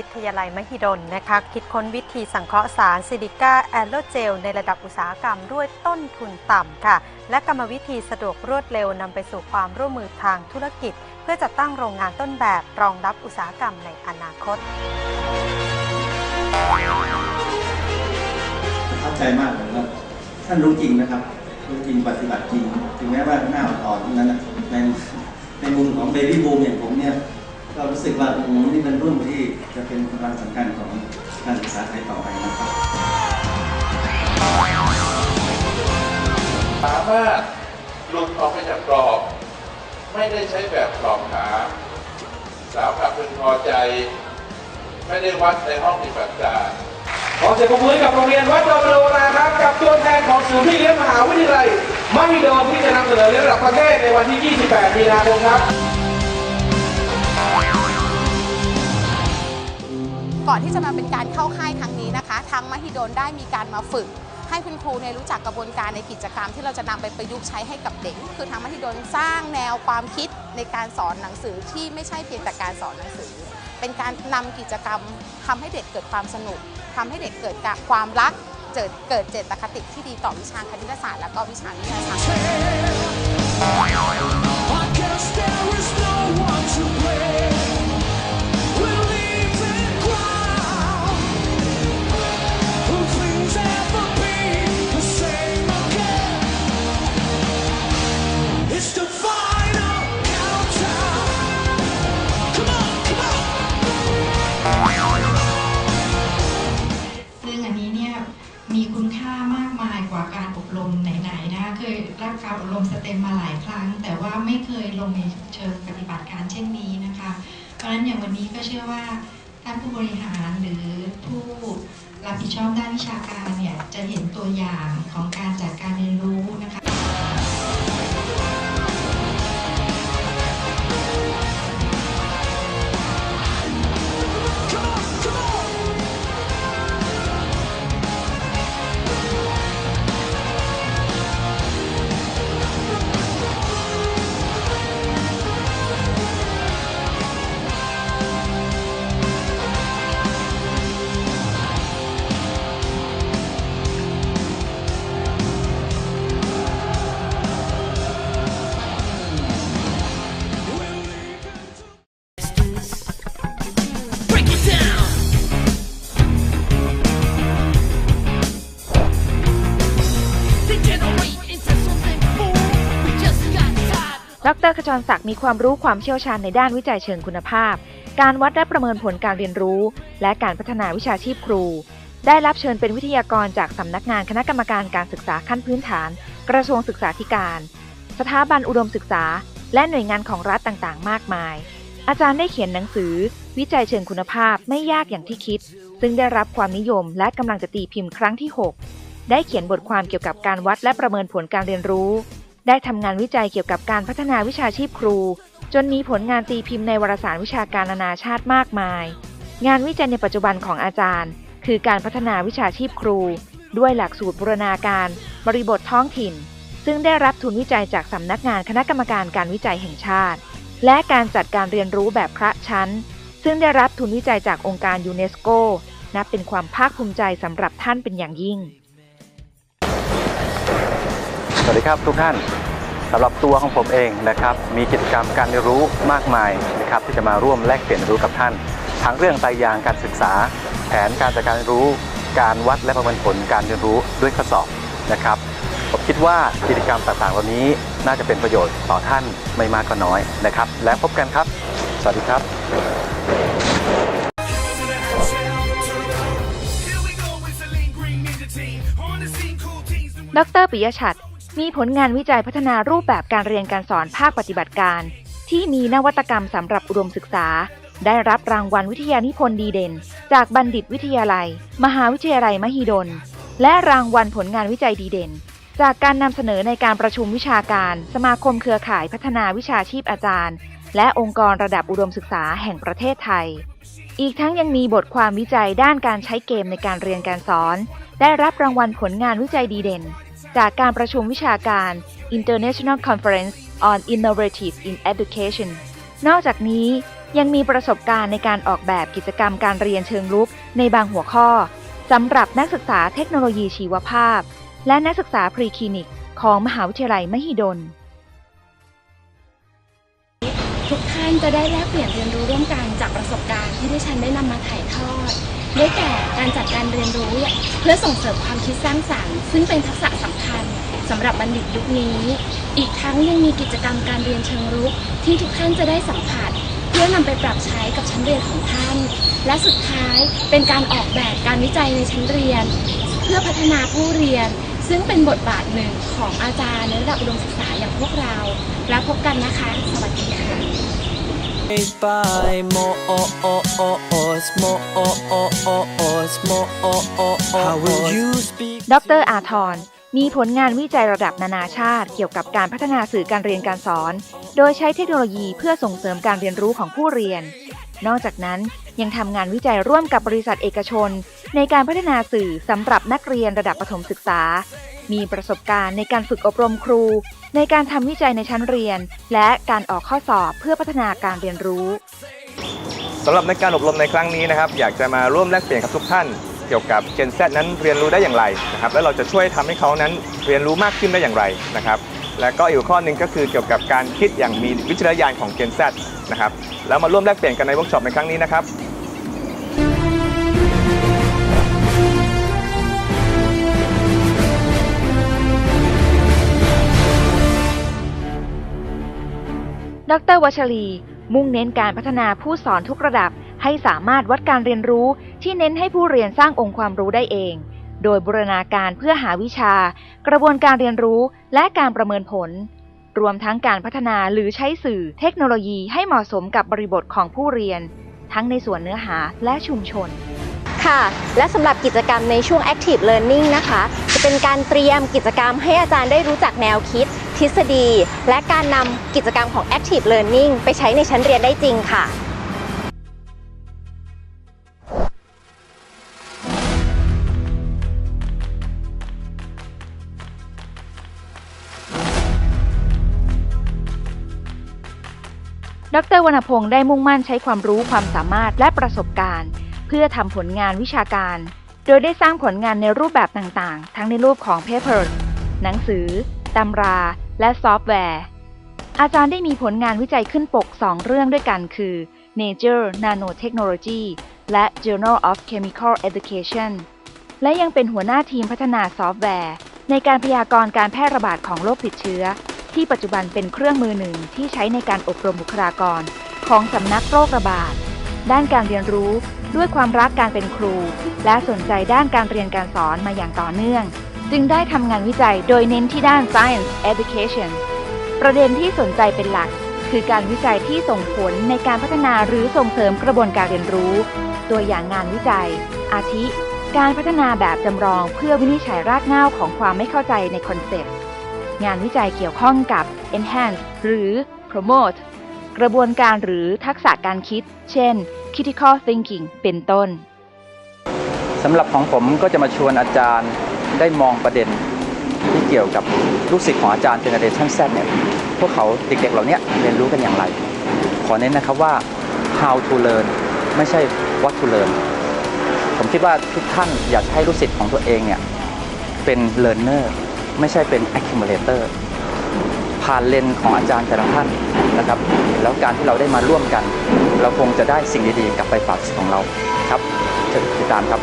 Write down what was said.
าวิทยาลัยมหิดลนะคะ คิดค้นวิธีสังเคราะห์สารซิลิก้าแอโรเจลในระดับอุตสาหกรรมด้วยต้นทุนต่ำค่ะ และกรรมวิธีสะดวกรวดเร็วนำไปสู่ความร่วมมือทางธุรกิจ เพื่อจัดตั้งโรงงานต้นแบบรองรับอุตสาหกรรมในอนาคตประทับใจมากเลยว่าท่านรู้จริงนะครับรู้จริงปฏิบัติจริง ถึงแม้ว่าหน้าอ่อนๆทั้นั้นในในมุมของเบบี้บูมอย่างผมเนี่ย ก็รู้สึกว่าอืมนี่เป็นรุ่นที่จะเป็นกำลังสำคัญของการศึกษาไทยต่อไปนะครับ สามารถหลุดออกไปจากกรอบ ไม่ได้ใช้แบบกรอบหา สาวความพึงพอใจ ไม่ได้วัดในห้องปฏิบัติการขอเสียงปรบมือให้กับโรงเรียนวัดดอนมโนราครับ กับตัวแทนของศูนย์พี่เลี้ยงมหาวิทยาลัยมหิดลที่จะนำเสนอในระดับประเทศในวันที่ 28 มีนาคมครับ ก่อนที่จะมาเป็นการเข้าค่ายครั้งนี้นะคะ ทางมหิดลได้มีการมาฝึก ให้คุณครูเนี่ยรู้จักกระบวนการในกิจกรรมที่เราจะนำไปประยุกต์ใช้ให้กับเด็ก คือทางมหิดลสร้างแนวความคิดในการสอนหนังสือที่ไม่ใช่เพียงแต่การสอนหนังสือ เป็นการนำกิจกรรมทำให้เด็กเกิดความสนุกทำให้เด็กเกิดความรักเกิดเกิดเจตคติที่ดีต่อวิชาคณิตศาสตร์และก็วิชาวิทยาศาสตร์ การอบรมสเต็มมาหลายครั้ง แต่ว่าไม่เคยลงในเชิงปฏิบัติการเช่นนี้นะคะ เพราะฉะนั้นอย่างวันนี้ก็เชื่อว่าท่านผู้บริหารหรือผู้รับผิดชอบด้านวิชาการเนี่ยจะเห็นตัวอย่างของการจัดการเรียนรู้นะคะ ดรขจรศักดิ์มีความรู้ความเชี่ยวชาญในด้านวิจัยเชิงคุณภาพ การวัดและประเมินผลการเรียนรู้ และการพัฒนาวิชาชีพครู ได้รับเชิญเป็นวิทยากรจากสำนักงานคณะกรรมการการศึกษาขั้นพื้นฐาน กระทรวงศึกษาธิการ สถาบันอุดมศึกษา และหน่วยงานของรัฐต่างๆ มากมาย อาจารย์ได้เขียนหนังสือ วิจัยเชิงคุณภาพไม่ยากอย่างที่คิด ซึ่งได้รับความนิยมและกำลังจะตีพิมพ์ครั้งที่ 6 ได้เขียนบทความเกี่ยวกับการวัดและประเมินผลการเรียนรู้ ได้ทำงานวิจัยเกี่ยวกับการพัฒนาวิชาชีพครู จนมีผลงานตีพิมพ์ในวารสารวิชาการนานาชาติมากมาย งานวิจัยในปัจจุบันของอาจารย์ คือการพัฒนาวิชาชีพครู ด้วยหลักสูตรบูรณาการ บริบทท้องถิ่น ซึ่งได้รับทุนวิจัยจากสำนักงานคณะกรรมการการวิจัยแห่งชาติ และการจัดการเรียนรู้แบบคละชั้น ซึ่งได้รับทุนวิจัยจากองค์การยูเนสโกนับเป็นความภาคภูมิใจสำหรับท่านเป็นอย่างยิ่ง สวัสดีครับทุกท่านสำหรับตัวของผมเองนะครับ มีกิจกรรมการเรียนรู้มากมายนะครับที่จะมาร่วมแลกเปลี่ยนรู้กับท่าน ทั้งเรื่องไตรยางการศึกษา แผนการจัดการเรียนรู้ การวัดและประเมินผลการเรียนรู้ด้วยข้อสอบนะครับผมคิดว่ากิจกรรมต่างๆเหล่านี้น่าจะเป็นประโยชน์ต่อท่านไม่มากก็น้อยนะครับ แล้วพบกันครับ สวัสดีครับ Here we go with Celine Green Ninja Team. On the scene, cool teens. ดรปิยชัด มีผลงานวิจัยพัฒนารูปแบบการเรียนการสอนภาคปฏิบัติการ ที่มีนวัตกรรมสำหรับอุดมศึกษา ได้รับรางวัลวิทยานิพนธ์ดีเด่น จากบัณฑิตวิทยาลัย มหาวิทยาลัยมหิดล และรางวัลผลงานวิจัยดีเด่น จากการนำเสนอในการประชุมวิชาการ สมาคมเครือข่ายพัฒนาวิชาชีพอาจารย์ และองค์กรระดับอุดมศึกษาแห่งประเทศไทย อีกทั้งยังมีบทความวิจัยด้านการใช้เกมในการเรียนการสอน ได้รับรางวัลผลงานวิจัยดีเด่น จากการประชุมวิชาการ International Conference on Innovative in Education นอกจากนี้ยังมีประสบการณ์ในการออกแบบกิจกรรมการเรียนเชิงลุกในบางหัวข้อสำหรับนักศึกษาเทคโนโลยีชีวภาพ และนักศึกษาพรีคลินิกของมหาวิทยาลัยมหิดล ทุกท่านจะได้แลกเปลี่ยนเรียนรู้ร่วมกันจากประสบ ที่ฉันได้นำมาถ่ายทอดได้แก่การจัดการเรียนรู้ เพื่อส่งเสริมความคิดสร้างสรรค์ ซึ่งเป็นทักษะสำคัญสำหรับบัณฑิตยุคนี้ อีกทั้งยังมีกิจกรรมการเรียนเชิงรุกที่ทุกท่านจะได้สัมผัส เพื่อนำไปปรับใช้กับชั้นเรียนของท่าน และสุดท้ายเป็นการออกแบบการวิจัยในชั้นเรียน เพื่อพัฒนาผู้เรียน ซึ่งเป็นบทบาทหนึ่งของอาจารย์ในระดับอุดมศึกษาอย่างพวกเรา แล้วพบกันนะคะ สวัสดีค่ะ ดรอาทรมีผลงานวิจัยระดับนานาชาติ เกี่ยวกับการพัฒนาสื่อการเรียนการสอน โดยใช้เทคโนโลยีเพื่อส่งเสริมการเรียนรู้ของผู้เรียน นอกจากนั้นยังทำงานวิจัยร่วมกับบริษัทเอกชน ในการพัฒนาสื่อสำหรับนักเรียนระดับประถมศึกษา มีประสบการณ์ในการฝึกอบรมครู ในการทำวิจัยในชั้นเรียน และการออกข้อสอบเพื่อพัฒนาการเรียนรู้สำหรับในการอบรมในครั้งนี้นะครับ อยากจะมาร่วมแลกเปลี่ยนกับทุกท่านเกี่ยวกับ Gen Z นั้นเรียนรู้ได้อย่างไรนะครับและเราจะช่วยทำให้เขานั้นเรียนรู้มากขึ้นได้อย่างไรนะครับ และก็อีกข้อหนึ่งก็คือเกี่ยวกับการคิดอย่างมีวิจารณญาณของ Gen Z นะครับแล้วมาร่วมแลกเปลี่ยนกันในเวิร์กช็อปในครั้งนี้นะครับ ดรวัชรี มุ่งเน้นการพัฒนาผู้สอนทุกระดับ ให้สามารถวัดการเรียนรู้ที่เน้นให้ผู้เรียนสร้างองค์ความรู้ได้เอง โดยบูรณาการเพื่อหาวิชา กระบวนการเรียนรู้และการประเมินผล รวมทั้งการพัฒนาหรือใช้สื่อเทคโนโลยีให้เหมาะสมกับบริบทของผู้เรียน ทั้งในส่วนเนื้อหาและชุมชน ค่ะ และสำหรับกิจกรรมในช่วง Active Learning นะคะ จะเป็นการเตรียมกิจกรรมให้อาจารย์ได้รู้จักแนวคิด ทฤษฎี และการนำกิจกรรมของ Active Learning ไปใช้ในชั้นเรียนได้จริงค่ะดรวรรณพงศ์ได้มุ่งมั่นใช้ความรู้ความสามารถและประสบการณ์ เพื่อทำผลงานวิชาการ โดยได้สร้างผลงานในรูปแบบต่างๆ ทั้งในรูปของ paper หนังสือ ตำรา และซอฟต์แวร์ อาจารย์ได้มีผลงานวิจัยขึ้นปก 2 เรื่องด้วยกันคือ Nature Nanotechnology และ Journal of Chemical Education และยังเป็นหัวหน้าทีมพัฒนาซอฟต์แวร์ ในการพยากรณ์การแพร่ระบาดของโรคติดเชื้อ ที่ปัจจุบันเป็นเครื่องมือหนึ่งที่ใช้ในการอบรมบุคลากร ของสำนักโรคระบาด ด้านการเรียนรู้ ด้วยความรักการเป็นครู และสนใจด้านการเรียนการสอนมาอย่างต่อเนื่อง จึงได้ทำงานวิจัยโดยเน้นที่ด้าน science education ประเด็นที่สนใจเป็นหลัก คือการวิจัยที่ส่งผลในการพัฒนาหรือส่งเสริมกระบวนการเรียนรู้ ตัวอย่างงานวิจัย อาทิ การพัฒนาแบบจำลองเพื่อวินิจฉัยรากเหง้าของความไม่เข้าใจในคอนเซปต์งานวิจัยเกี่ยวข้องกับ enhance หรือ promote กระบวนการหรือทักษะการคิด เช่น critical thinking เป็นต้นสำหรับของผมก็จะมาชวนอาจารย์ได้มองประเด็นที่เกี่ยวกับลูกศิษย์ของอาจารย์เจเนเรชัน Z เนี่ยพวกเขาเด็กๆเหล่านี้เรียนรู้กันอย่างไร ขอเน้นนะครับว่า how to learn ไม่ใช่ what to learn ผมคิดว่าทุกท่านอยากให้ลูกศิษย์ของตัวเองเนี่ยเป็น learner ไม่ใช่เป็น accumulator ผ่านเลนของอาจารย์แต่ละท่านนะครับ แล้วการที่เราได้มาร่วมกัน เราคงจะได้สิ่งดีๆกลับไปฝากของเราครับเชิญติดตามครับ